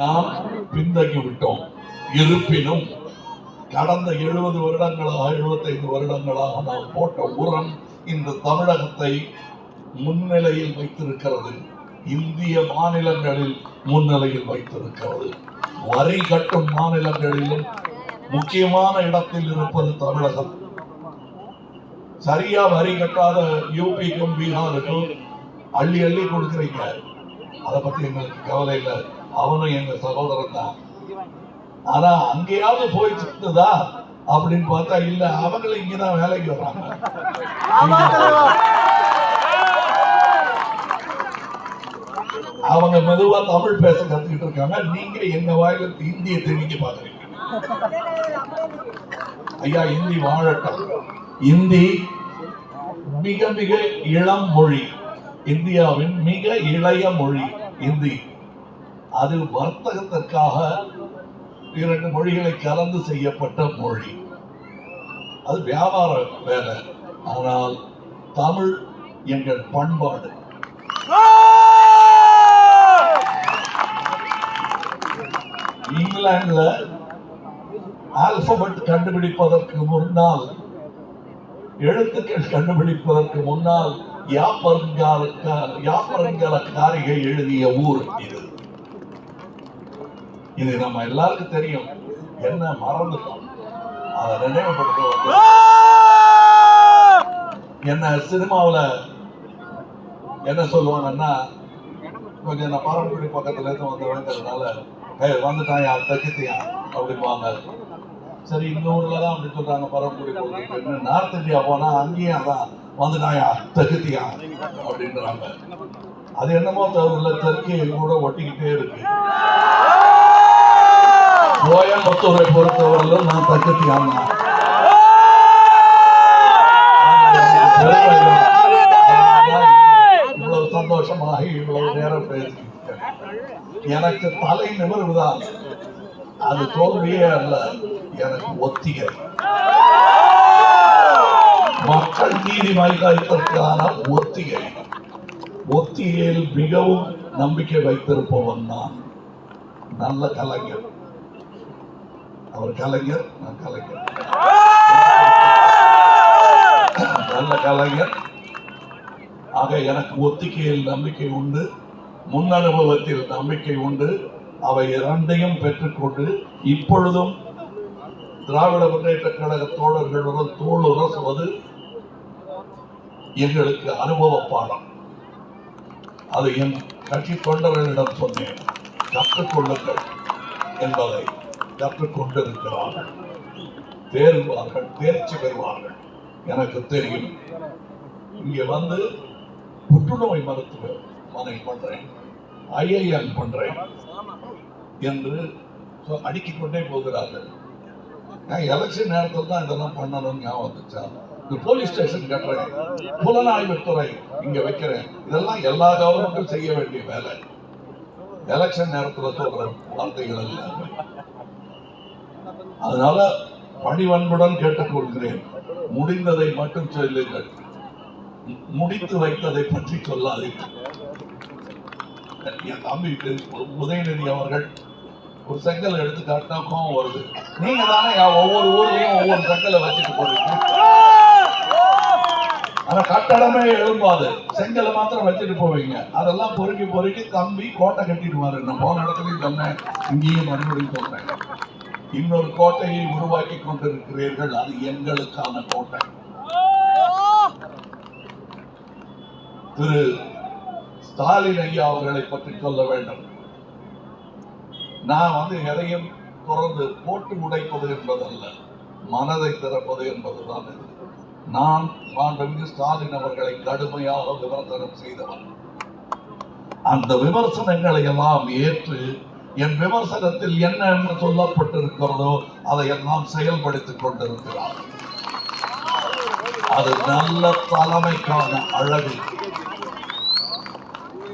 நாம் பின்தங்கிவிட்டோம். இருப்பினும் கடந்த எழுபது வருடங்களாக எழுபத்தைந்து வருடங்களாக நாம் போட்ட உரம் இந்த தமிழகத்தை முன்னிலையில் வைத்திருக்கிறது. இந்திய மாநிலங்களில் முன்னிலையில் வைத்திருக்கிறது. வரி கட்டும் மாநிலங்களிலும் முக்கியமான இடத்தில் இருப்பது தமிழகம். சரியா வரி கட்டாத யூபிக்கும் பீகாருக்கும் அள்ளி அள்ளி கொடுக்குறீங்க. அதை பத்தி எங்களுக்கு கவலை இல்லை. அவனும் எங்க சகோதரன் தான். ஆனா அங்கேயாவது போய் சேர்ந்ததா அப்படின்னு பார்த்தா இல்ல அவங்களும் இங்கதான் வேலைக்கு வர்றாங்க. அவங்க மெதுவா தமிழ் பேச கத்துக்கிட்டு இருக்காங்க. நீங்க எங்க வாயில இந்திய திணிக்க பாக்குறீங்க ஐயா இந்தி வாழட்டும். இந்தி மிக மிக இளம் மொழி. இந்தியாவின் மிக இளைய மொழி இந்தி. அது வர்த்தகத்திற்காக இரண்டு மொழிகளை கலந்து செய்யப்பட்ட மொழி. அது வியாபார வேலை. ஆனால் தமிழ் எங்கள் பண்பாடு. இங்கிலாந்துல ஆல்பபெட் கண்டுபிடிப்பதற்கு முன்னால் எழுத்துக்கள் கண்டுபிடிப்பதற்கு முன்னால் யாப்பருங்கால யாப்பருங்கால காரிகை எழுதிய ஊர் இது. இது நம்ம எல்லாருக்கும் தெரியும். என்ன மறந்துட்டோம். அதை நினைவுபடுத்த வந்து என்ன சினிமாவுல என்ன சொல்லுவாங்கன்னா கொஞ்சம் நான் பாரம்பரிய பக்கத்துல இருந்து வந்தவங்கிறதுனால "ஏய், வந்துட்டாயா தக்கித்தியா அப்படிம்பாங்க. சரி இந்த ஊர்ல தான் அப்படி சொல்றாங்க பகுதிக்கு நார்த் இந்தியா போனா அங்கேயும் அதான் வந்துட்டாயா தகுதியா அப்படின்றாங்க. அது என்னமோ தவிர தெற்கு கூட ஒட்டிக்கிட்டே இருக்கு. கோயம்புத்தூரை பொறுத்தவரையிலும் நான் தகுதியான் இவ்வளவு சந்தோஷமாக இவ்வளவு நேரம் பேசி எனக்கு தலை நிமிர்வுதான். அது தோல்வியே அல்ல எனக்கு ஒத்திகை. மக்கள் நீதி மையத்திற்கான ஒத்திகை. ஒத்திகையில் மிகவும் நம்பிக்கை வைத்திருப்பவன் நான். நல்ல கலைஞர். அவர் கலைஞர் நான் கலைஞர். நல்ல கலைஞர். ஆக எனக்கு ஒத்திக்கையில் நம்பிக்கை உண்டு முன் அனுபவத்தில் நம்பிக்கை உண்டு. அவை இரண்டையும் பெற்றுக்கொண்டு இப்பொழுதும் திராவிட முன்னேற்ற கழக தோழர்களுடன் தோல் உரசுவது எங்களுக்கு அனுபவ பாடம். அது என் கட்சி தொண்டர்களிடம் சொன்னேன் கற்றுக்கொள்ளுங்கள் என்பதை. கற்றுக்கொண்டிருக்கிறார்கள் தேர்வார்கள் தேர்ச்சி பெறுவார்கள். எனக்கு தெரியும். இங்கே வந்து புற்றுநோய் மருத்துவ மனை பண்றேன் ஐஐஎம் பண்றேன் என்று அடுக்கிக் கொண்டே போகிறார்கள். எலெக்ஷன் நேரத்தில் தான் இதெல்லாம் பண்ணணும்னு ஞாபகம் வந்துச்சா? இந்த போலீஸ் ஸ்டேஷன் கட்டுறேன் புலனாய்வுத்துறை இங்க வைக்கிறேன். இதெல்லாம் எல்லா கவர்மெண்ட்டும் செய்ய வேண்டிய வேலை. எலெக்ஷன் நேரத்தில் சொல்ற வார்த்தைகள் எல்லாமே. அதனால பணிவன்புடன் கேட்டுக்கொள்கிறேன். முடிந்ததை மட்டும் சொல்லுங்கள். முடித்து வைத்ததை பற்றி சொல்லாதீர்கள். என் தம்பி உதயநிதி அவர்கள் ஒரு செங்கல் எடுத்து காட்டினா கோபம் வருது. நீங்க தானே ஒவ்வொரு ஊர்லயும் ஒவ்வொரு செங்கலை வச்சுட்டு போறீங்க. ஆனா கட்டடமே எழும்பாது. செங்கலை மாத்திரம் வச்சுட்டு போவீங்க. அதெல்லாம் பொறுக்கி பொறுக்கி தம்பி கோட்டை கட்டிடுவாரு. நான் போன இடத்துலயும் சொன்னேன். இங்கேயும் மறுபடியும் சொல்றேன் இன்னொரு கோட்டையை உருவாக்கி கொண்டிருக்கிறீர்கள். அது எங்களுக்கான கோட்டை. திரு ஸ்டாலின் ஐயா அவர்களை பற்றி சொல்ல வேண்டும். நான் வந்து எதையும் தொடர்ந்து போட்டு உடைப்பது என்பதல்ல. மனதை திறப்பது என்பதுதான் இது. நான் மாண்புமிகு ஸ்டாலின் அவர்களை கடுமையாக விமர்சனம் செய்தவன். அந்த விமர்சனங்களை எல்லாம் ஏற்று என் விமர்சனத்தில் என்ன என்று சொல்லப்பட்டிருக்கிறதோ அதை எல்லாம் செயல்படுத்திக் கொண்டிருக்கிறார். அது நல்ல தலைமைக்கான அழகு.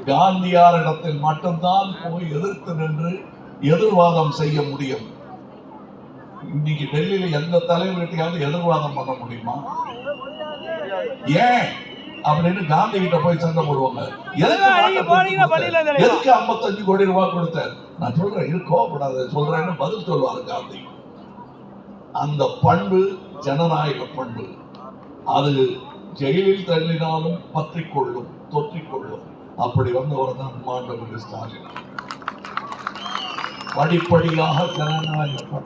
காந்தியாரிடத்தில் மட்டும்தான் போய் எதிர்த்து நின்று எதிர்வாதம் செய்ய முடியும். இன்னைக்கு டெல்லியில எந்த தலைவர்கிட்டையாவது எதிர்வாதம் பண்ண முடியுமா? ஏன்? அப்படின்னு காந்தி கிட்ட போய் சண்டை போடுவாங்க. எதுக்கு கொடுத்த? 55 கோடி ரூபாய் கொடுத்தார் நான் சொல்றேன் இது கோவப்படாத சொல்றேன்னு பதில் சொல்லுவாரு காந்தி. அந்த பண்பு ஜனநாயக பண்பு. அது ஜெயிலில் தள்ளினாலும் பற்றிக்கொள்ளும் தொற்றிக்கொள்ளும் அப்படி வந்தவர் தான் மாண்புமிகு ஸ்டாலின். படிப்படியாக ஜனநாயக